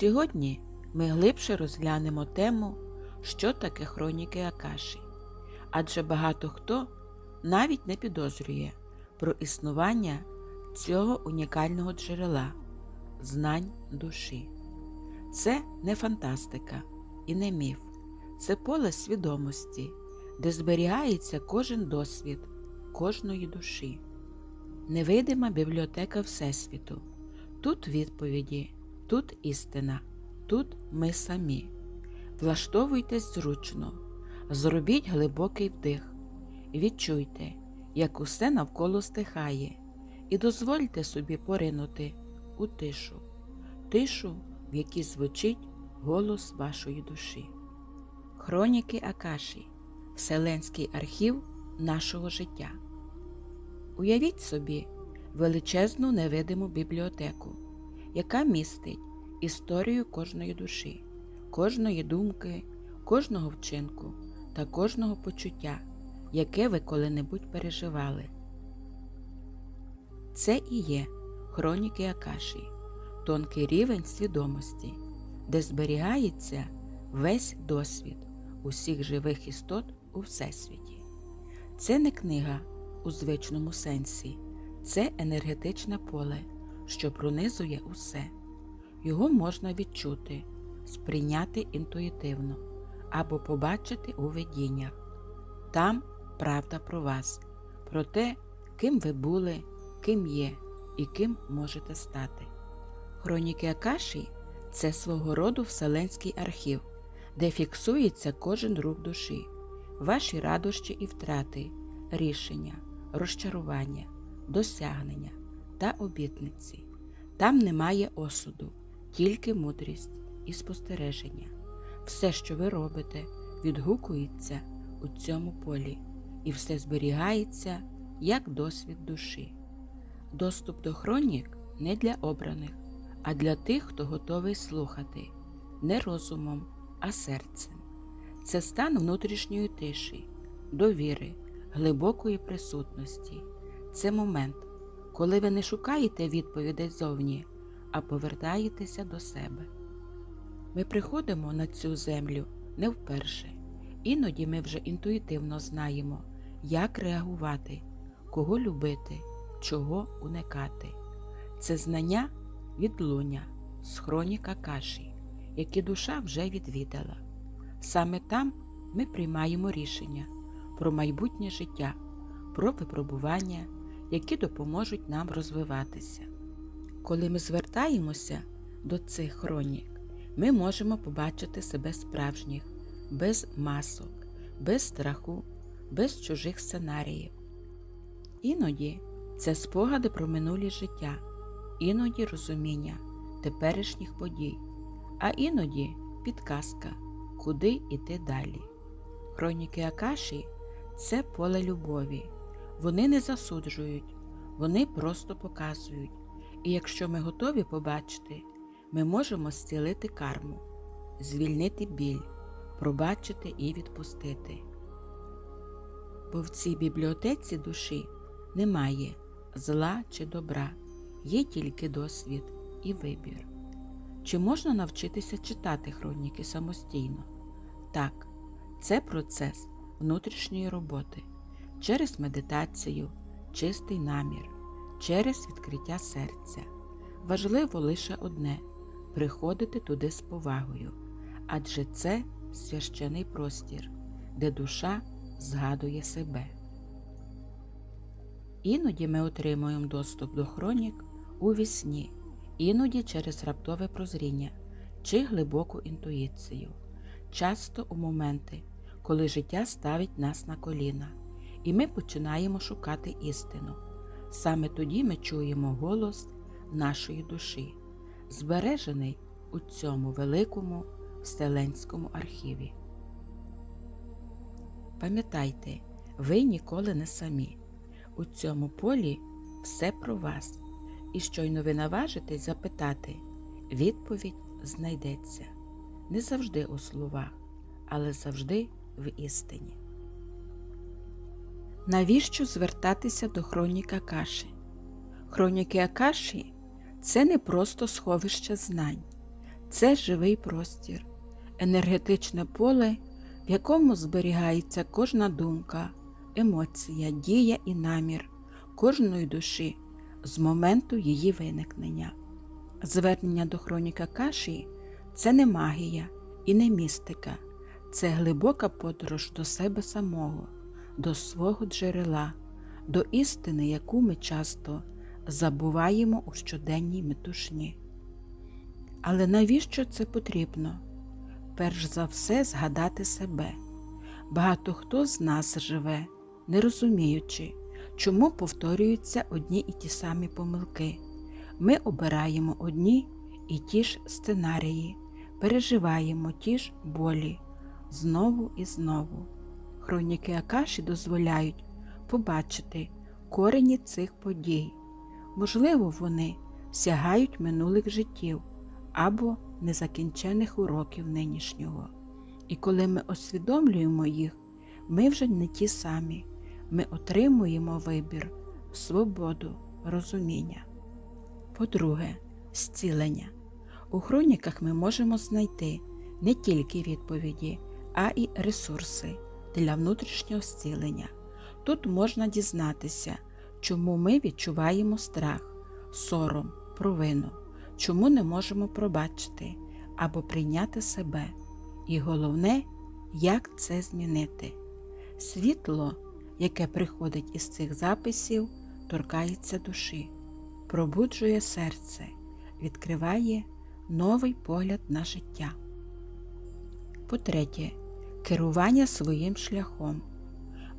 Сьогодні ми глибше розглянемо тему, що таке хроніки Акаші, адже багато хто навіть не підозрює про існування цього унікального джерела знань душі. Це не фантастика і не міф, це поле свідомості, де зберігається кожен досвід кожної душі. Невидима бібліотека Всесвіту. Тут відповіді, тут істина, тут ми самі. Влаштовуйтесь зручно, зробіть глибокий вдих, відчуйте, як усе навколо стихає, і дозвольте собі поринути у тишу, тишу, в якій звучить голос вашої душі. Хроніки Акаші Вселенський архів нашого життя. Уявіть собі величезну невидиму бібліотеку, яка містить історію кожної душі, кожної думки, кожного вчинку та кожного почуття, яке ви коли-небудь переживали. Це і є хроніки Акаші, тонкий рівень свідомості, де зберігається весь досвід усіх живих істот у Всесвіті. Це не книга у звичному сенсі, це енергетичне поле, що пронизує усе. Його можна відчути, сприйняти інтуїтивно або побачити у видіннях. Там правда про вас, про те, ким ви були, ким є і ким можете стати. Хроніки Акаші це свого роду вселенський архів, де фіксується кожен рух душі, ваші радощі і втрати, рішення, розчарування, досягнення та обітниці. Там немає осуду, тільки мудрість і спостереження. Все, що ви робите, відгукується у цьому полі, і все зберігається як досвід душі. Доступ до хронік не для обраних, а для тих, хто готовий слухати, не розумом, а серцем. Це стан внутрішньої тиші, довіри, глибокої присутності. Це момент, коли ви не шукаєте відповідей зовні, а повертаєтеся до себе. Ми приходимо на цю землю не вперше. Іноді ми вже інтуїтивно знаємо, як реагувати, кого любити, чого уникати. Це знання відлуння з хроніка каші, які душа вже відвідала. Саме там ми приймаємо рішення про майбутнє життя, про випробування, які допоможуть нам розвиватися. Коли ми звертаємося до цих хронік, ми можемо побачити себе справжніх, без масок, без страху, без чужих сценаріїв. Іноді це спогади про минулі життя, іноді розуміння теперішніх подій, а іноді підказка, куди йти далі. Хроніки Акаші це поле любові. Вони не засуджують, вони просто показують. І якщо ми готові побачити, ми можемо зцілити карму, звільнити біль, пробачити і відпустити. Бо в цій бібліотеці душі немає зла чи добра, є тільки досвід і вибір. Чи можна навчитися читати хроніки самостійно? Так, це процес внутрішньої роботи через медитацію, чистий намір, через відкриття серця. Важливо лише одне приходити туди з повагою, адже це священий простір, де душа згадує себе. Іноді ми отримуємо доступ до хронік у вісні, іноді через раптове прозріння чи глибоку інтуїцію, часто у моменти, коли життя ставить нас на коліна, і ми починаємо шукати істину. Саме тоді ми чуємо голос нашої душі, збережений у цьому великому вселенському архіві. Пам'ятайте, ви ніколи не самі. У цьому полі все про вас, і щойно ви наважитесь запитати, відповідь знайдеться не завжди у словах, але завжди в істині. Навіщо звертатися до хроніка Акаші? Хроніки Акаші це не просто сховище знань, Це живий простір, енергетичне поле, в якому зберігається кожна думка, емоція, дія і намір кожної душі з моменту її виникнення. Звернення до хроніка каші це не магія і не містика, це глибока подорож до себе самого, до свого джерела, до істини, яку ми часто забуваємо у щоденній метушні. Але навіщо це потрібно? Перш за все згадати себе. Багато хто з нас живе, не розуміючи, чому повторюються одні і ті самі помилки. Ми обираємо одні і ті ж сценарії, переживаємо ті ж болі знову і знову. Хроніки Акаші дозволяють побачити корені цих подій. Можливо, вони сягають минулих життів або незакінчених уроків нинішнього. І коли ми усвідомлюємо їх, ми вже не ті самі, ми отримуємо вибір, свободу, розуміння. По-друге, зцілення. У хроніках ми можемо знайти не тільки відповіді, а й ресурси для внутрішнього зцілення. Тут можна дізнатися, чому ми відчуваємо страх, сором, провину, чому не можемо пробачити або прийняти себе. І головне, як це змінити. Світло, яке приходить із цих записів, торкається душі, пробуджує серце, відкриває новий погляд на життя. По-третє, керування своїм шляхом.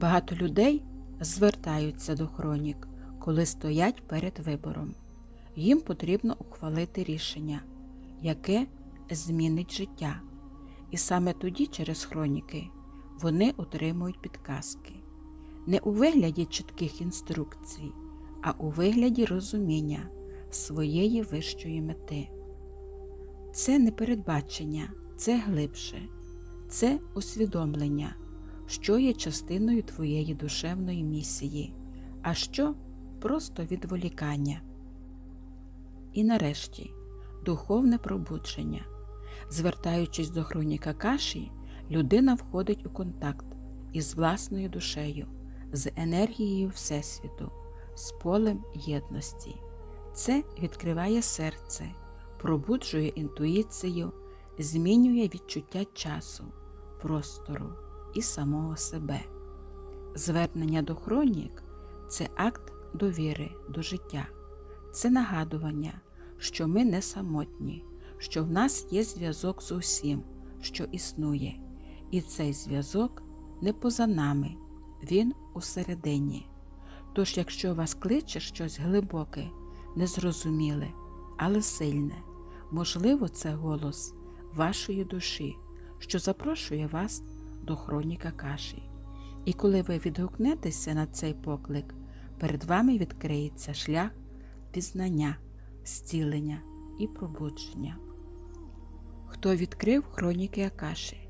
Багато людей звертаються до хронік, коли стоять перед вибором. Їм потрібно ухвалити рішення, яке змінить життя. І саме тоді, через хроніки, вони отримують підказки. Не у вигляді чітких інструкцій, а у вигляді розуміння своєї вищої мети. Це не передбачення, це глибше, це усвідомлення, що є частиною твоєї душевної місії, а що просто відволікання. І нарешті духовне пробудження. Звертаючись до хроніка каші, людина входить у контакт із власною душею, з енергією Всесвіту, з полем єдності. Це відкриває серце, пробуджує інтуїцію, змінює відчуття часу, простору і самого себе. Звернення до хронік це акт довіри до життя, це нагадування, що ми не самотні що в нас є зв'язок з усім, що існує, і цей зв'язок не поза нами, він усередині. Тож, якщо вас кличе щось глибоке, незрозуміле, але сильне, можливо, це голос вашої душі, що запрошує вас до хроніка каші. І коли ви відгукнетеся на цей поклик, перед вами відкриється шлях пізнання, зцілення і пробудження. Хто відкрив хроніки Акаші?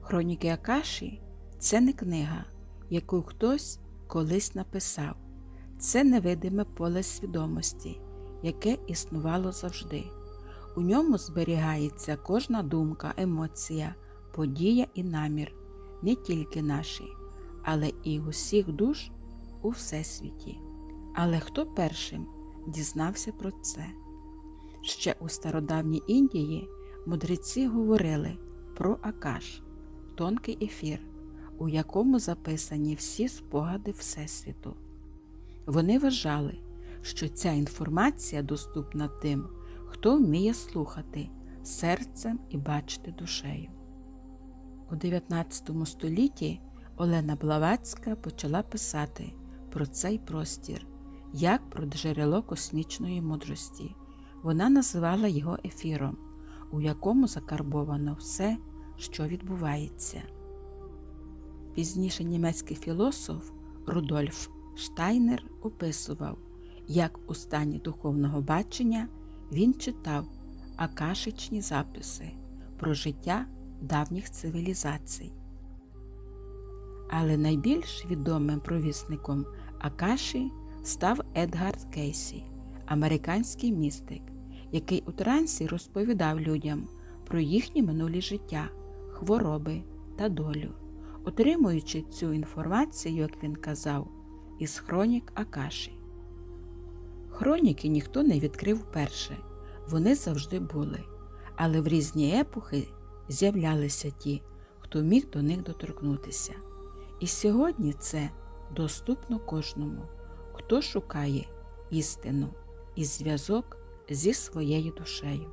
Хроніки Акаші це не книга, яку хтось колись написав. Це невидиме поле свідомості, яке існувало завжди. У ньому зберігається кожна думка, емоція, подія і намір, не тільки наші, але і усіх душ у Всесвіті. Але хто першим дізнався про це? Ще у стародавній Індії мудреці говорили про Акаш, тонкий ефір, у якому записані всі спогади Всесвіту. Вони вважали, що ця інформація доступна тим, хто вміє слухати серцем і бачити душею. У 19 столітті Олена Блаватська почала писати про цей простір як про джерело космічної мудрості. Вона називала його ефіром, у якому закарбовано все, що відбувається. Пізніше німецький філософ Рудольф Штайнер описував, як у стані духовного бачення він читав акашичні записи про життя давніх цивілізацій. Але найбільш відомим провісником Акаші став Едгард Кейсі, американський містик, який у трансі розповідав людям про їхні минулі життя, хвороби та долю, отримуючи цю інформацію, як він казав, із хронік Акаші. Хроніки ніхто не відкрив вперше, вони завжди були, але в різні епохи з'являлися ті, хто міг до них доторкнутися. І сьогодні це доступно кожному, хто шукає істину і зв'язок зі своєю душею.